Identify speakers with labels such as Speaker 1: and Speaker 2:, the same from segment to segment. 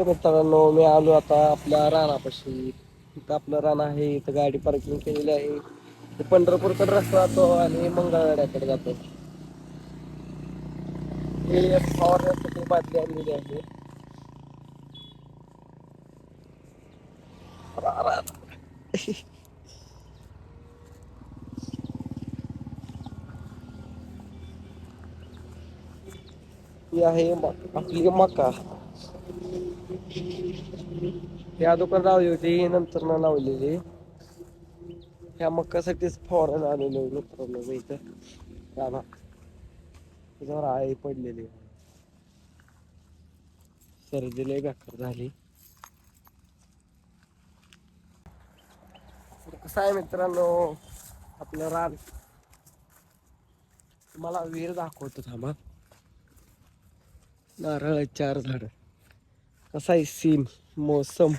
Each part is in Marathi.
Speaker 1: तर मित्रांनो मी आलो आता आपल्या रानापाशी. इथं आपलं रान आहे इथं गाडी पार्किंग केलेली आहे. पंढरपूरकडे रस्ता जातो आणि मंगळवाड्याकडे जातो. हे फवारण्यासाठी बादली आणलेली आहे. ही आहे आपली मका. हे दुकान लावली होती नंतर ना लावलेली ह्या मक्कासाठीच फवारायला आलेलो मित्रांनो मी इथं. रानात. त्याच्यावर आळी पडलेली. सर्दी लय बेकार झाली. कसं आहे मित्रांनो आपलं रान. मला विहीर दाखवतो थांबा. नारळ चार झाड. कसा आहे सीम मोसम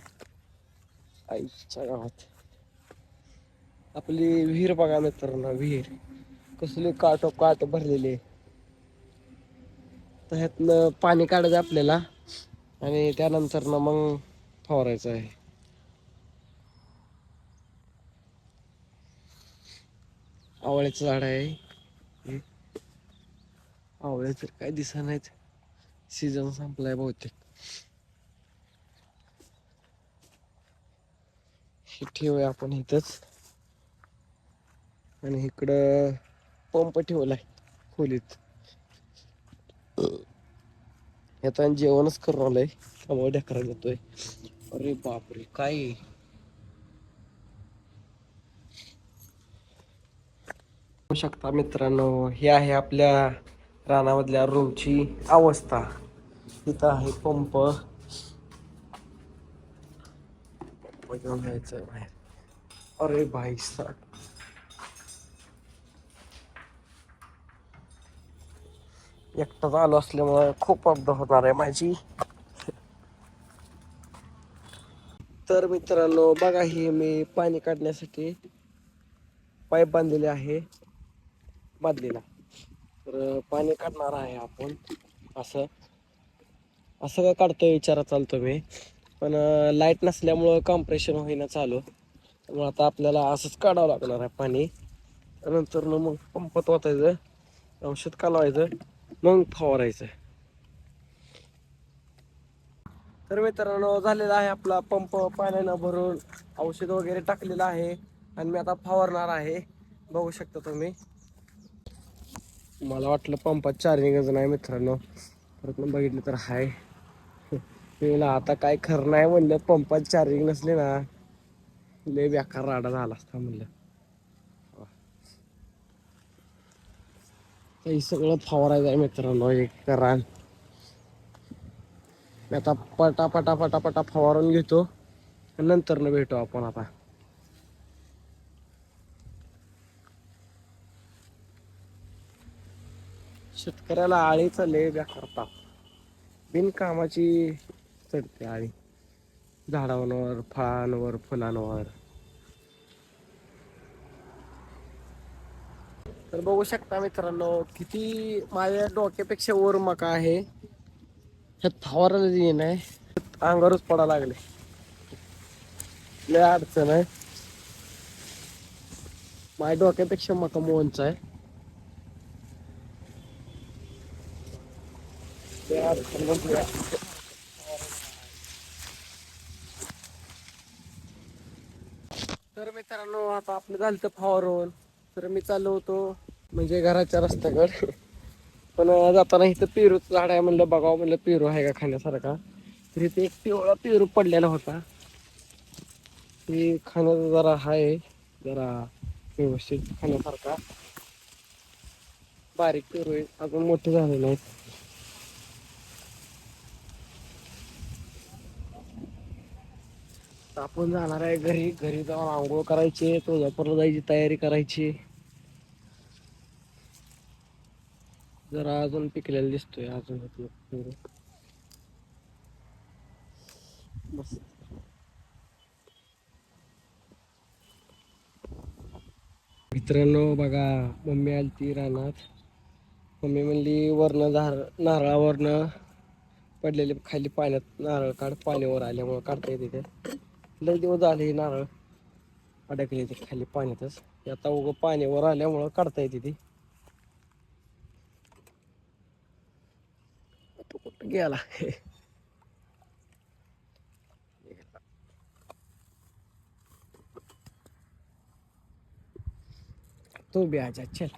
Speaker 1: आईच्या गावात आपली विहीर बघा मित्रांनो विहीर. कसली काटो काट भरलेली. आहे तर ह्यातनं पाणी काढायचं आपल्याला आणि त्यानंतर ना मग फवारायचं आहे. आवळ्याचं झाड आहे. आवळ्या तर काय दिसत नाहीत. सीझन संपलाय बहुतेक. हे ठेवूया आपण इथंच. आणि इकडं पंप ठेवलाय खोलीत. आता जेवणच करून आलंय. त्यामुळे ढकरा जातोय. अरे बापरे काय? शकता मित्रांनो हे आहे आपल्या रानामधल्या रूमची अवस्था. इथं आहे पंप. पंप घेऊन जायचं बाहेर अरे भाई साहेब. एकटाच आलो असल्यामुळे खूप अपदा होणार आहे माझी. तर मित्रांनो बघा हे मी पाणी काढण्यासाठी पाईप बांधलेले आहे. बादलीला तर पाणी काढणार आहे आपण. असं. असं का काढतोय? विचारात चालतो मी. पण लाइट नसल्यामुळं कॉम्प्रेशन होईना चालू. त्यामुळे आता आपल्याला असंच काढावं लागणार आहे पाणी. नंतर मग पंपात वाचायचं औषध कालवायचं. मग फवारायचं. तर मित्रांनो झालेला आहे आपला पंप पाण्यानं भरून औषध वगैरे टाकलेलं आहे. आणि मी आता फवारणार आहे. बघू शकता तुम्ही. मला वाटलं पंपात चार्जिंगच नाही मित्रांनो. परत मग बघितलं तर हाय. मी ना आता काय खरं नाही म्हणलं. पंपात चार्जिंग नसले ना. लय बेकार राडा झाला असता म्हणलं. हे सगळं फवारायचं आहे मित्रांनो एक रान मी आता पटा पटा पटा पटा फवारून घेतो. नंतर न भेटू आपण आता. शेतकऱ्याला आळीचा लय बेकार ताप. बिनकामाची चढते आळी झाडांवर फळांवर फुलांवर. तर बघू शकता मित्रांनो किती माझ्या डोक्यापेक्षा वर मका आहे. ह्यात फवारायला जे नाही. अंगावरच पडा लागले. लय अडचण आहे. माझ्या डोक्यापेक्षा मका मोहनचा आहे. लय अडचण म्हणजे तर मित्रांनो आता आपलं झालं तर फवारून. तर मी चाललो होतो म्हणजे घराच्या रस्त्याकडे. पण जाताना इथं पेरूचं झाड आहे म्हणलं बघावं म्हणलं पेरू आहे का खाण्यासारखा. तर इथे एक पिवळा पेरू पडलेला होता. ते खाण्याचा जरा आहे जरा व्यवस्थित खाण्यासारखा. बारीक पेरू आहे अजून मोठे झाले नाहीत. आपण जाणार आहे घरी घरी जाऊन आंघोळ करायची तुळजापूरला जायची तयारी करायची. जरा अजून पिकलेला दिसतोय अजून मित्रांनो बघा मम्मी आली ती रानात. मम्मी म्हणली वरनं झार नारळावरनं पडलेले खाली पाण्यात नारळ काढ पाण्यावर आल्यामुळं काढता येते ते. लय दिवस झाले हे नारळ अडकले ते खाली पाण्यातच. आता उगं पाण्यावर आल्यामुळं काढता येते ती. तो कुठं गेला? तू बी आजा चल.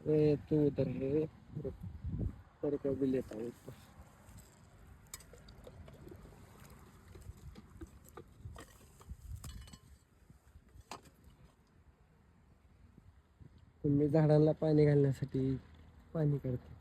Speaker 1: अरे तू उधर है तेरे भी लेता हूँ मी झाडांना पाणी घालण्यासाठी पाणी करते